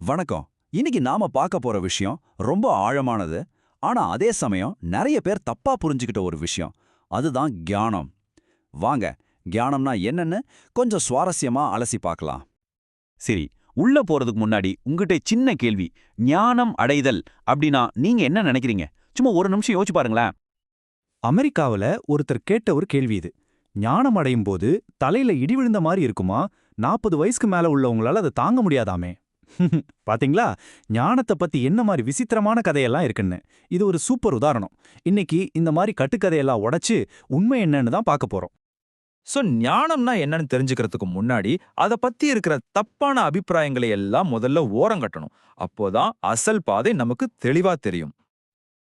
வணக்கம். இன்னைக்கு நாம பார்க்க போற விஷயம் ரொம்ப ஆழமானது. ஆனா அதே சமயம் நிறைய பேர் தப்பா புரிஞ்சுக்கிட்ட ஒரு விஷயம். அதுதான் ஞானம். வாங்க கியானம்னா என்னன்னு கொஞ்சம் சுவாரஸ்யமா அலசி பார்க்கலாம். சரி உள்ள போறதுக்கு முன்னாடி உங்ககிட்ட சின்ன கேள்வி. ஞானம் அடைதல் அப்படின்னா நீங்க என்ன நினைக்கிறீங்க? சும்மா ஒரு நிமிஷம் யோசிச்சு பாருங்களேன். அமெரிக்காவுல ஒருத்தர் கேட்ட ஒரு கேள்வி இது. ஞானம் அடையும் போது தலையில இடி விழுந்த மாதிரி இருக்குமா? நாற்பது வயசுக்கு மேல உள்ளவங்களால அதை தாங்க முடியாதாமே. பாத்தீங்களா? ஞானத்தை பத்தி என்ன மாதிரி விசித்திரமான கதையெல்லாம் இருக்குன்னு. இது ஒரு சூப்பர் உதாரணம். இன்னைக்கு இந்த மாதிரி கட்டுக்கதையெல்லாம் உடைச்சு உண்மை என்னன்னு தான் பார்க்க போறோம். சோ ஞானம்னா என்னன்னு தெரிஞ்சுக்கிறதுக்கு முன்னாடி அத பத்தி இருக்கிற தப்பான அபிப்பிராயங்களை எல்லாம் முதல்ல ஓரங்கட்டணும். அப்போதான் அசல் பாதை நமக்கு தெளிவா தெரியும்.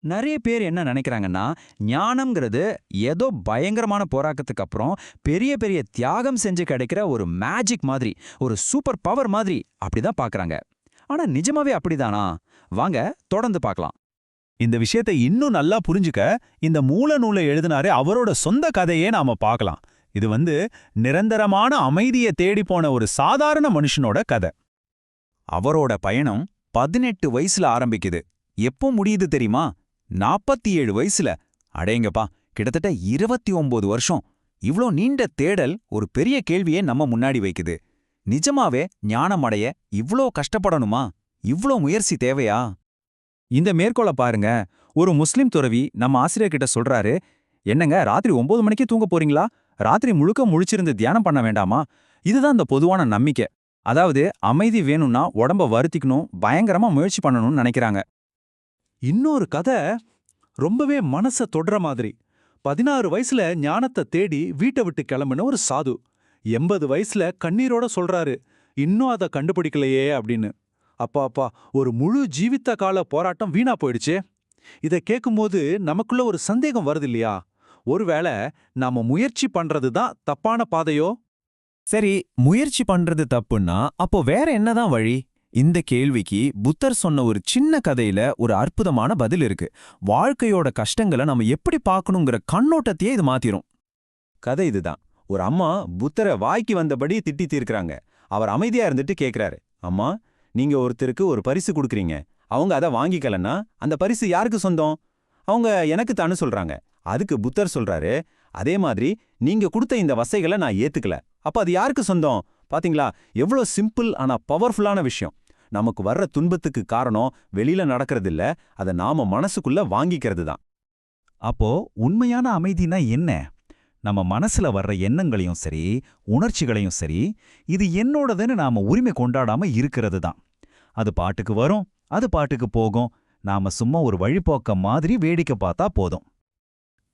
நிறைய பேர் என்ன நினைக்கிறாங்கன்னா ஞானம்ங்கிறது ஏதோ பயங்கரமான போராட்டத்துக்கு அப்புறம் பெரிய பெரிய தியாகம் செஞ்சு கிடைக்கிற ஒரு மேஜிக் மாதிரி ஒரு சூப்பர் பவர் மாதிரி அப்படிதான் பார்க்குறாங்க. ஆனா நிஜமாவே அப்படிதானா? வாங்க தொடர்ந்து பார்க்கலாம். இந்த விஷயத்தை இன்னும் நல்லா புரிஞ்சுக்க இந்த மூல நூலை எழுதினாரே அவரோட சொந்த கதையே நாம பார்க்கலாம். இது வந்து நிரந்தரமான அமைதியை தேடி போன ஒரு சாதாரண மனுஷனோட கதை. அவரோட பயணம் பதினெட்டு வயசுல ஆரம்பிக்குது. எப்போ முடியுது தெரியுமா? நாற்பத்தி ஏழு வயசுல. அடேங்கப்பா கிட்டத்தட்ட இருபத்தி ஒன்பது வருஷம். இவ்ளோ நீண்ட தேடல் ஒரு பெரிய கேள்வியே நம்ம முன்னாடி வைக்குது. நிஜமாவே ஞானம் அடைய இவ்ளோ கஷ்டப்படணுமா? இவ்ளோ முயற்சி தேவையா? இந்த மேற்கோளை பாருங்க. ஒரு முஸ்லிம் துறவி நம்ம ஆசிரியர்கிட்ட சொல்றாரு என்னங்க ராத்திரி ஒன்பது மணிக்கு தூங்க போறீங்களா? ராத்திரி முழுக்க முழிச்சிருந்து தியானம் பண்ண வேண்டாமா? இதுதான் இந்த பொதுவான நம்பிக்கை. அதாவது அமைதி வேணும்னா உடம்ப வருத்திக்கணும் பயங்கரமா முயற்சி பண்ணணும்னு நினைக்கிறாங்க. இன்னொரு கதை ரொம்பவே மனச தொடுற மாதிரி. பதினாறு வயசுல ஞானத்தை தேடி வீட்டை விட்டு கிளம்புன ஒரு சாது. எண்பது வயசுல கண்ணீரோட சொல்றாரு இன்னும் அதை கண்டுபிடிக்கலையே அப்படின்னு. அப்பா அப்பா ஒரு முழு ஜீவித்த கால போராட்டம் வீணா போயிடுச்சே. இதை கேட்கும்போது நமக்குள்ள ஒரு சந்தேகம் வருது இல்லையா? ஒருவேளை நாம முயற்சி பண்றது தான் தப்பான பாதையோ? சரி முயற்சி பண்றது தப்புன்னா அப்போ வேற என்னதான் வழி? இந்த கேள்விக்கு புத்தர் சொன்ன ஒரு சின்ன கதையில ஒரு அற்புதமான பதில் இருக்கு. வாழ்க்கையோட கஷ்டங்களை நம்ம எப்படி பார்க்கணுங்கிற கண்ணோட்டத்தையே இது மாத்திரும். கதை இதுதான். ஒரு அம்மா புத்தரை வாய்க்கு வந்தபடி திட்டி தீர்க்கறாங்க. அவர் அமைதியா இருந்துட்டு கேக்குறாரு. அம்மா நீங்க ஒருத்தருக்கு ஒரு பரிசு கொடுக்குறீங்க. அவங்க அதை வாங்கிக்கலன்னா அந்த பரிசு யாருக்கு சொந்தம்? அவங்க எனக்கு தானு சொல்றாங்க. அதுக்கு புத்தர் சொல்றாரு அதே மாதிரி நீங்க கொடுத்த இந்த வசைகளை நான் ஏத்துக்கல. அப்ப அது யாருக்கு சொந்தம்? பாத்தீங்களா? எவ்வளவு சிம்பிள் ஆனா பவர்ஃபுல்லான விஷயம். நமக்கு வர்ற துன்பத்துக்கு காரணம் வெளியில நடக்கிறதில்ல அதை நாம மனசுக்குள்ள வாங்கிக்கிறது தான் அப்போ உண்மையான அமைதினா என்ன? நம்ம மனசுல வர்ற எண்ணங்களையும் சரி உணர்ச்சிகளையும் சரி இது என்னோடதுன்னு நாம உரிமை கொண்டாடாம இருக்கிறது தான் அது பாட்டுக்கு வரும் அது பாட்டுக்கு போகும். நாம சும்மா ஒரு வழிபோக்க மாதிரி வேடிக்கை பார்த்தா போதும்.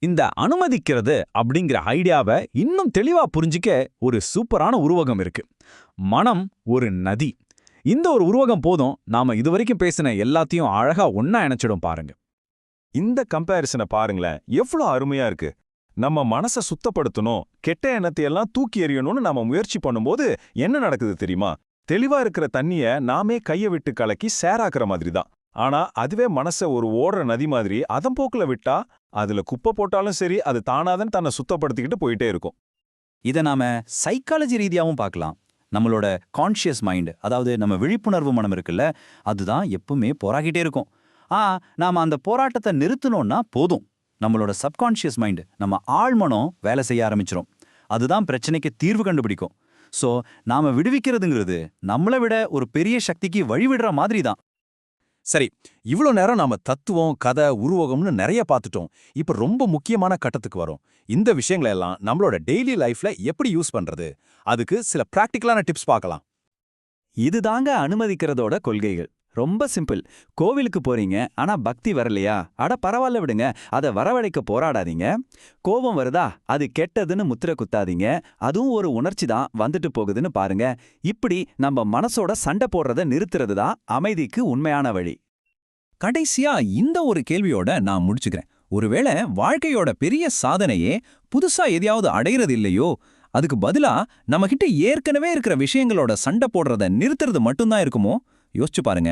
இந்த அனுமதிக்கிறது அப்படிங்கிற ஐடியாவை இன்னும் தெளிவா புரிஞ்சிக்க ஒரு சூப்பரான உருவகம் இருக்கு. மனம் ஒரு நதி. இந்த ஒரு உருவகம் போதும். நாம இதுவரைக்கும் பேசின எல்லாத்தையும் அழகா ஒன்னா இணைச்சிடும் பாருங்க. இந்த கம்பேரிசனை பாருங்களேன் எவ்வளோ அருமையா இருக்கு. நம்ம மனசை சுத்தப்படுத்தணும் கெட்ட எண்ணத்தையெல்லாம் தூக்கி எறியணும்னு நாம முயற்சி பண்ணும்போது என்ன நடக்குது தெரியுமா? தெளிவா இருக்கிற தண்ணிய நாமே கைய விட்டு கலக்கி சேராக்குற மாதிரி தான். ஆனா அதுவே மனச ஒரு ஓடுற நதி மாதிரி அதன் போக்குல விட்டா அதுல குப்பை போட்டாலும் சரி அது தானாதன் தன்னை சுத்தப்படுத்திக்கிட்டு போயிட்டே இருக்கும். இதை நாம சைக்காலஜி ரீதியாவும் பார்க்கலாம். நம்மளோட கான்ஷியஸ் மைண்டு அதாவது நம்ம விழிப்புணர்வு மனம் இருக்குல்ல அதுதான் எப்பவுமே போராகிட்டே இருக்கும். ஆ நாம அந்த போராட்டத்தை நிறுத்தணும்னா போதும். நம்மளோட சப்கான்ஷியஸ் மைண்டு நம்ம ஆழ்மனம் வேலை செய்ய ஆரம்பிச்சிரும். அதுதான் பிரச்சனைக்கு தீர்வு கண்டுபிடிக்கும். சோ நாம விடுவிக்கிறதுங்கிறது நம்மளை விட ஒரு பெரிய சக்திக்கு வழிவிடுற மாதிரி தான் சரி இவ்வளோ நேரம் நாம தத்துவம் கதை உருவகம்னு நிறைய பார்த்துட்டோம். இப்ப ரொம்ப முக்கியமான கட்டத்துக்கு வரும். இந்த விஷயங்களை எல்லாம் நம்மளோட டெய்லி லைஃப்ல எப்படி யூஸ் பண்றது? அதுக்கு சில பிராக்டிக்கலான டிப்ஸ் பார்க்கலாம். இதுதாங்க அனுமதிக்கிறதோட கொள்கைகள். ரொம்ப சிம்பிள். கோவிலுக்கு போறீங்க ஆனா பக்தி வரலையா? அட பரவாயில்ல விடுங்க அதை வரவழைக்க போராடாதீங்க. கோபம் வருதா? அது கெட்டதுன்னு முத்திர குத்தாதீங்க. அதுவும் ஒரு உணர்ச்சி தான் வந்துட்டு போகுதுன்னு பாருங்க. இப்படி நம்ம மனசோட சண்டை போடுறத நிறுத்துறது தான் அமைதிக்கு உண்மையான வழி. கடைசியா இந்த ஒரு கேள்வியோட நான் முடிச்சுக்கிறேன். ஒருவேளை வாழ்க்கையோட பெரிய சாதனையே புதுசா எதையாவது அடையிறது இல்லையோ? அதுக்கு பதிலா நம்மகிட்ட ஏற்கனவே இருக்கிற விஷயங்களோட சண்டை போடுறத நிறுத்துறது மட்டும்தான் இருக்குமோ? யோசிச்சு பாருங்க.